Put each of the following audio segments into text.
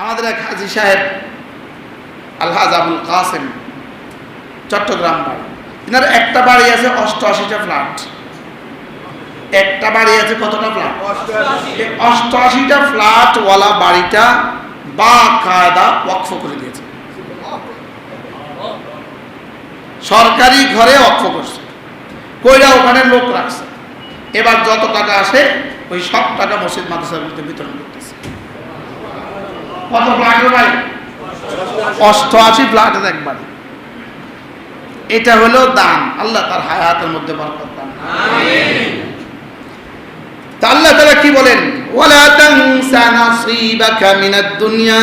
আমাদের এক হাজি সাহেব আলহাজ আবুল কাসেম চট্টগ্রাম বাড়ি। এনার একটা বাড়ি আছে অষ্টআশিটা ফ্ল্যাট একটা বাড়ি আছে কতটা ফ্ল্যাট অষ্টআশিটা ফ্ল্যাটওয়ালা বাড়িটা বা কায়দা ওয়াকফ করে দিয়েছে। সরকারি ঘরে ওয়াকফ করছে। কইরা ওখানে লোক রাখছে। এবার যত টাকা আসে ওই সব টাকা মসজিদ মাদ্রাসাগুলিতে বিতরণ করতেছে কত ফ্ল্যাটের বাড়ি অষ্টআশি ফ্ল্যাটের এক বাড়ি এটা হলো দান। আল্লাহ তার হায়াতের মধ্যে বরকত দান। আল্লাহ তাআলা কি বলেন? ওয়ালা তানসা নাসিবাকা মিনাদ দুনিয়া।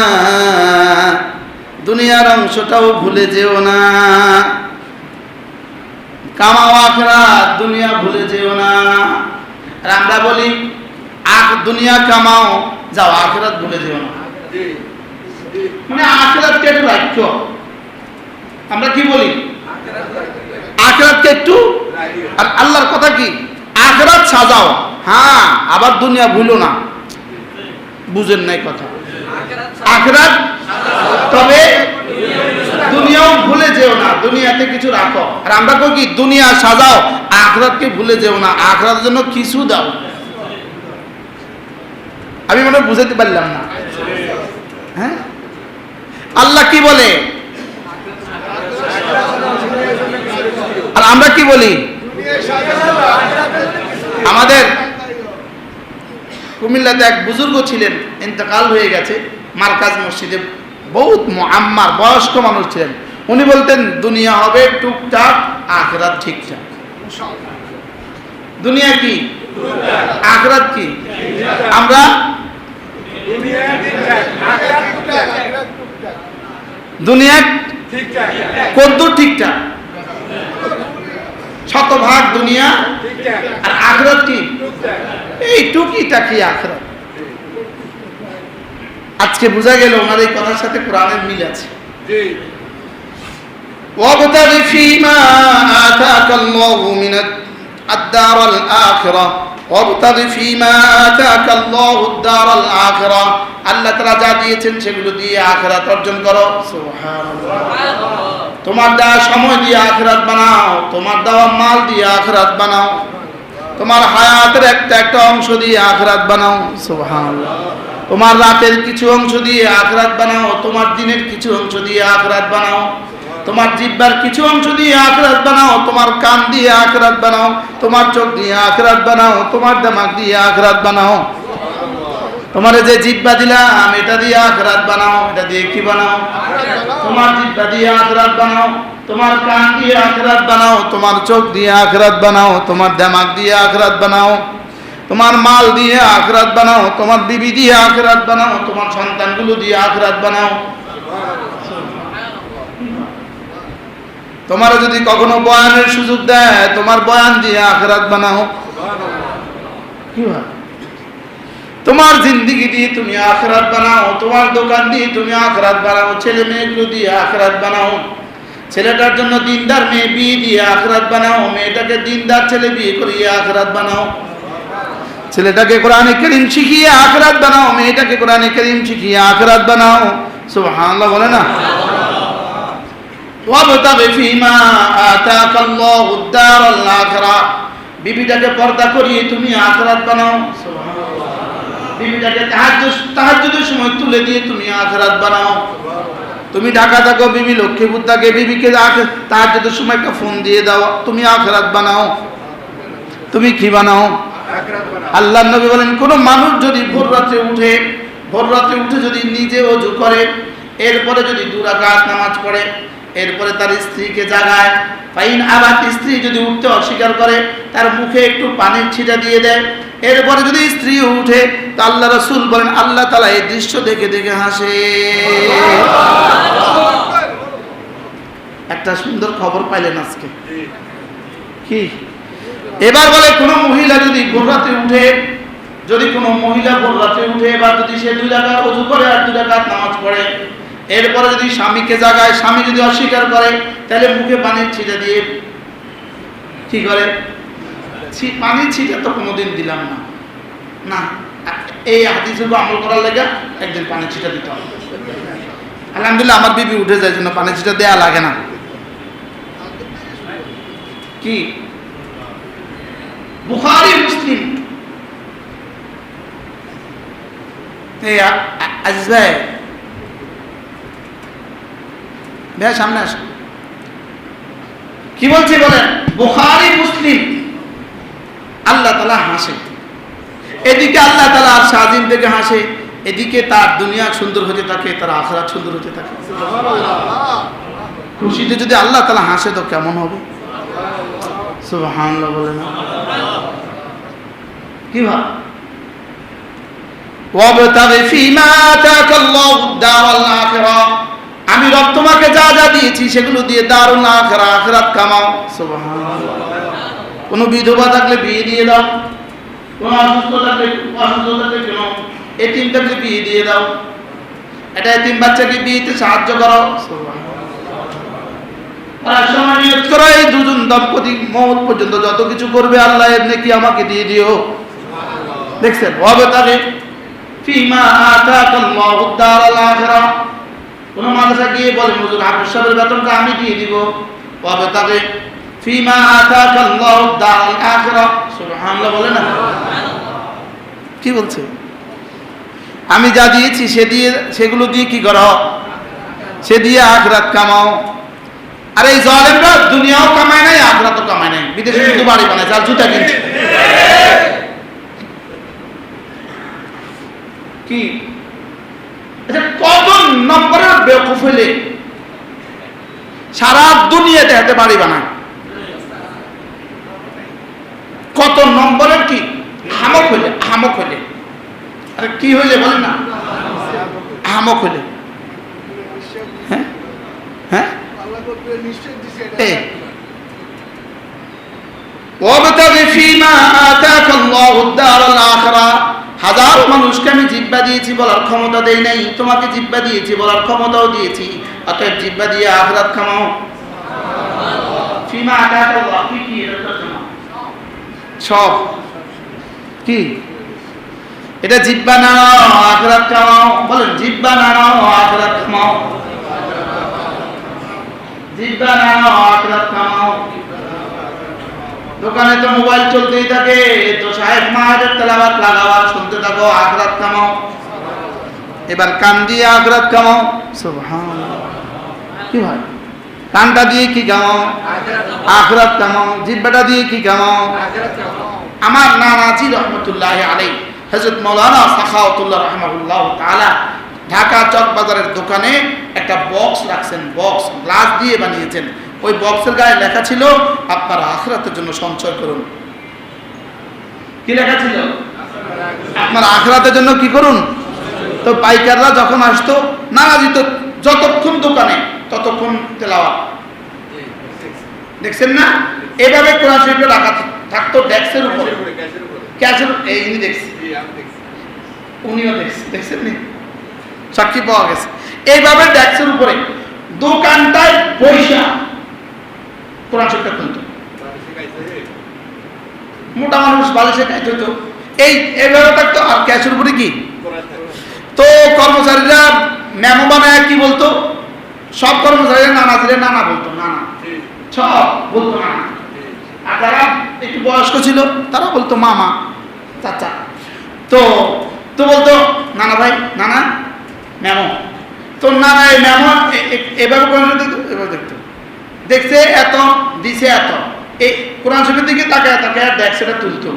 দুনিয়ার অংশটাও ভুলে যেও না। কামাও আখরাত, দুনিয়া ভুলে যেও না। আর আমরা বলি, আখ দুনিয়া কামাও, যাও আখরাত ভুলে যেও না। মানে আখরাতকে একটু রাখছো আমরা কি বলি? আখরাতকে একটু? আর আল্লাহর কথা কি? আখরাত সাজাও। হ্যাঁ আবার দুনিয়া ভুলো না। বুঝেন নাই কথা। আখরাত তবে দুনিয়াও ভুলে যেও না। দুনিয়াতে কিছু রাখো। আর আমরা কই কি? দুনিয়া সাজাও। আখরাতকে ভুলে যেও না। আখরাতের জন্য কিছু দাও। আমি মনে বুঝাতে পারলাম না। হ্যাঁ? আল্লাহ কি বলে? আর আমরা কি বলি? আমাদের কুমিল্লাতে এক বুজুর্গ ছিলেন, ইন্তেকাল হয়ে গেছে, মার্কাজ মসজিদে, বহুত আম্মার বয়স্ক মানুষ ছিলেন। উনি বলতেন, দুনিয়া হবে টুকটাক, আখরাত ঠিকঠাক। দুনিয়া কি? আখরাত কি? আমরা দুনিয়া কদ্দুর ঠিকঠাক শতভাগ দুনিয়া আর আখরাত কি এই টুকিটা কি আখরাত আজকে বোঝা গেল ওনার এই কথার সাথে কোরআনের মিল আছে وابتغ فيما آتاك الله من الدار الآخرة অবতার ফিমা আতাকা আল্লাহু দারাল আখিরা। আল্লাহ তাআলা যা দিয়েছেন সেগুলো দিয়ে আখিরাত অর্জন করো। সুবহানাল্লাহ। তোমার দেওয়া সময় দিয়ে আখিরাত বানাও তোমার দেওয়া মাল দিয়ে আখিরাত বানাও তোমার হায়াতের একটা একটা অংশ দিয়ে আখরাত বানাও সুবহানাল্লাহ। তোমার রাতের কিছু অংশ দিয়ে আখরাত বানাও তোমার দিনের কিছু অংশ দিয়ে আখরাত বানাও। তোমার জিব্বার কিছু অংশ দিয়ে আখরাত বানাও তোমার কান দিয়ে আখরাত বানাও তোমার চোখ দিয়ে আখরাত বানাও তোমার দামাগ দিয়ে আখরাত বানাও তোমার যে জিব্বা দিলাম এটা দিয়ে আখরাত বানাও এটা দিয়ে কি বানাও তোমার জিব্বা দিয়ে আখরাত বানাও তোমার কান দিয়ে আখরাত বানাও তোমার চোখ দিয়ে আখরাত বানাও তোমার দামাগ দিয়ে আখরাত বানাও তোমার মাল দিয়ে আখরাত বানাও তোমার বিবি দিয়ে আখরাত বানাও তোমার সন্তানগুলো দিয়ে আখরাত বানাও তোমার যদি কখনো বয়ানের সুযোগ দেয় তোমার বয়ান দিয়ে আখরাত বানাও। কি হয় তোমার জিন্দিগি দিয়ে তুমি আখরাত বানাও তোমার দোকান দিয়ে তুমি আখরাত বানাও ছেলে মেয়েগুলো দিয়ে আখরাত বানাও। ছেলেটার জন্য দিনদার মেয়ে বিয়ে দিয়ে আখরাত বানাও মেয়েটাকে দিনদার ছেলে বিয়ে করিয়ে আখরাত বানাও। ছেলেটাকে কোরআনে করিম শিখিয়ে আখরাত বানাও মেয়েটাকে কোরআনে করিম শিখিয়ে আখরাত বানাও। সুবহানাল্লাহ বলে না? ওয়াবতাগি ফীমা আতাকাল্লাহু দারাল আখিরা। বিবিটাকে পর্দা করিয়ে তুমি আখরাত বানাও। বিবিটাকে তাহাজ্জুদ, তাহাজ্জুদের সময় তুলে দিয়ে তুমি আখরাত বানাও। তুমি ঢাকা থাকো, বিবি লক্ষ্মীপুর থাকে, বিবিকে তাহাজ্জুদের সময় একটা ফোন দিয়ে দাও, তুমি আখরাত বানাও। তুমি কি বানাও? আল্লাহ নবী বলেন, কোন মানুষ যদি ভোর রাত্রে উঠে, ভোর রাত্রে উঠে যদি নিজে অজু করে, এরপরে যদি দুরাকাত নামাজ পড়ে এরপরে তার স্ত্রীকে জাগায়। ফাইন আবার স্ত্রী যদি উঠতে অস্বীকার করে, তার মুখে একটু পানির ছিটা দিয়ে দেয়। এরপরে যদি স্ত্রী উঠে, তা আল্লাহ রসুল বলেন, আল্লাহ তালা এই দৃশ্য দেখে দেখে হাসে। একটা সুন্দর খবর পাইলেন আজকে। কি? এবার বলে, কোনো মহিলা যদি ভোর রাতে উঠে, যদি কোনো মহিলা ভোর রাতে উঠে, এবার যদি সে দুই রাকাত অজু করে আর দুই রাকাত নামাজ পড়ে এরপরে যদি স্বামীকে জাগায়, স্বামী যদি অস্বীকার করে, তাহলে মুখে পানির ছিটে দিয়ে কি করে? পানির ছিটে তো কোনোদিন দিলাম না। না, এই হাদিসগুলো আমল করার লেগে একদিন পানি ছিটা দিতে হবে। আলহামদুলিল্লাহ, আমার বিবি উঠে যায় জন্য পানি ছিটা দেয়া লাগে না। কি? বুখারি, মুসলিম। এই আ- ভাই সামনে আসুন কি বলছি বলেন? বুখারি, মুসলিম। আল্লাহ তালা হাসে। এদিকে আল্লাহ তালা আর সাজিম থেকে হাসে। এদিকে তার দুনিয়া সুন্দর হতে থাকে, তার আখরাত সুন্দর হতে থাকে। খুশিতে যদি আল্লাহ তালা হাসে, তো কেমন হবে? সুবহানাল্লাহ বলে না কি ভাব? ওয়াবতাগি ফীমা আতাকাল্লাহু দারাল আখিরা আমি রব তোমাকে যা যা দিয়েছি সেগুলো দিয়ে দারুল আখিরা, আখিরাত কামাও। কোনো বিধবা থাকলে বিয়ে দিয়ে দাও, কোনো অসুস্থ থাকলে অসুস্থ থাকলে থাকলে বিয়ে দিয়ে দাও। এটা এতিম বাচ্চাকে বিয়েতে সাহায্য করো। করো দুজন দম্পতি মহৎ পর্যন্ত যত কিছু করবে আল্লাহ এমনি কি আমাকে দিয়ে দিও। দেখছেন? হবে তাহলে ফিমা আতাকাল্লাহু দারাল আখিরা। কোন মাদ্রাসা গিয়ে বলে, হুজুর, হাফেজ সাহেবের বেতনটা আমি দিয়ে দিব। হবে তাহলে ফিমা আতাকাল্লাহু দারাল আখিরা। সুবহানাল্লাহ বলে না? কি বলছে? আমি যা দিয়েছি সে দিয়ে, সেগুলো দিয়ে কি করো সে দিয়ে আখরাত কামাও। আর এই জালেমরা দুনিয়াও কামায় নাই, আখরাতও কামায় নাই। বিদেশে শুধু বাড়ি বানায় আর জুতা কিনছে। কি? আচ্ছা কত নম্বরের বেকুফ হইলে সারা দুনিয়াতে হাতে বাড়ি বানায় কত নম্বরের কি হামক হইলে হামক হইলে আরে কি হইলে বলেন না হামক হইলে হ্যাঁ হ্যাঁ এই وابتغ فيما آتاك الله الدار الآخرة হাজার মানুষকে আমি জিব্বা দিয়েছি বলার ক্ষমতা দেই নাই, তোমাকে জিব্বা দিয়েছি বলার ক্ষমতাও দিয়েছি, অতএব জিব্বা দিয়ে আখরাত খামাও? সব। কি? এটা জিব্বা নাড়াও আখরাত খামাও। বলেন জিব্বা নাড়াও আখরাত খামাও। জিব্বা নাড়াও আখরাত খামাও। দোকানে তো মোবাইল চলতেই থাকে। তো সাহেব মাহাজের তেলাবাত লাগাও শুনতে থাকো, আখরাত কামাও। এবার কান দিয়ে আখরাত কামাও। কি হয় কানটা দিয়ে কি কামাও আখরাত কামাও। জিব্বাটা দিয়ে কি কামাও আমার নানাজি রহমতুল্লাহ আলাই হজরত মৌলানা সাখাউতুল্লাহ রহমাহুল্লাহ তাআলা ঢাকা চক বাজারের দোকানে একটা বক্স রাখছেন, বক্স, গ্লাস দিয়ে বানিয়েছেন। ওই বক্সের গায়ে লেখা ছিল, আপনার আখরাতের জন্য সঞ্চয় করুন। কি লেখা ছিল? আপনার আখরাতের জন্য কি করুন? তো পাইকাররা যখন আসতো নানাজি তো যতক্ষণ দোকানে, ততক্ষণ তেলাওয়া দেখছেন না? এভাবে কোরআন শরীফে রাখা থাকতো ডেস্কের উপরে। ক্যাশের এই ইনি দেখছি। উনিও দেখছি। দেখছেন নি? সাক্ষী পাওয়া গেছে। এইভাবে ডেস্কের উপরে। দোকানটায় পয়সা। কোরআন শরীফটা খুলতো মোটা মানুষ বালিশে খাইতে হতো এই এইভাবে থাকতো আর ক্যাশের উপরে কি? তো কর্মচারীরা মেমো বানায় কি বলতো? সব কর্মচারীরা নানা দিলে নানা বলতো নানা। সব বলতো নানা। আর যারা একটু বয়স্ক ছিল তারা বলতো মামা চাচা। তো তো বলতো নানা ভাই নানা মেমো। তো নানা এই এ- এভাবে করে দেখতো এভাবে দেখতো দেখছে এত দিছে এত এই কোরআন শরীফের দিকে তাকায় তাকায় দেখ সেটা তুলতো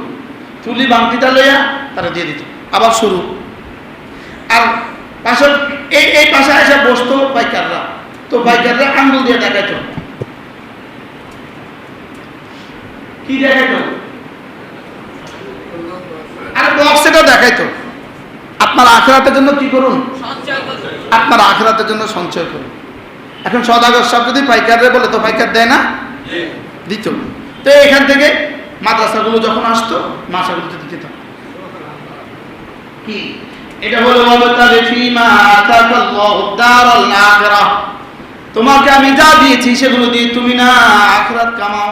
তুলি বাংতিটা লইয়া তারা দিয়ে দিত। আবার শুরু। আর পাশে এই এই পাশে এসে বসতো পাইকাররা। তো পাইকাররা আঙ্গুল দিয়ে দেখাইতো। কি দেখাইতো? আর বক্স এটা দেখাইতো। আপনার আখরাতের জন্য কি করুন। আপনার আখরাতের জন্য সঞ্চয় করুন। এখন সদাগর সব যদি পাইকাররে বলে তো পাইকার দেয় না? দিত তো এখান থেকে মাদ্রাসাগুলো যখন আসতো মাসাগুলোতে দিত। কি? এটা হলো তোমাকে আমি যা দিয়েছি সেগুলো দিয়ে তুমি না আখরাত কামাও।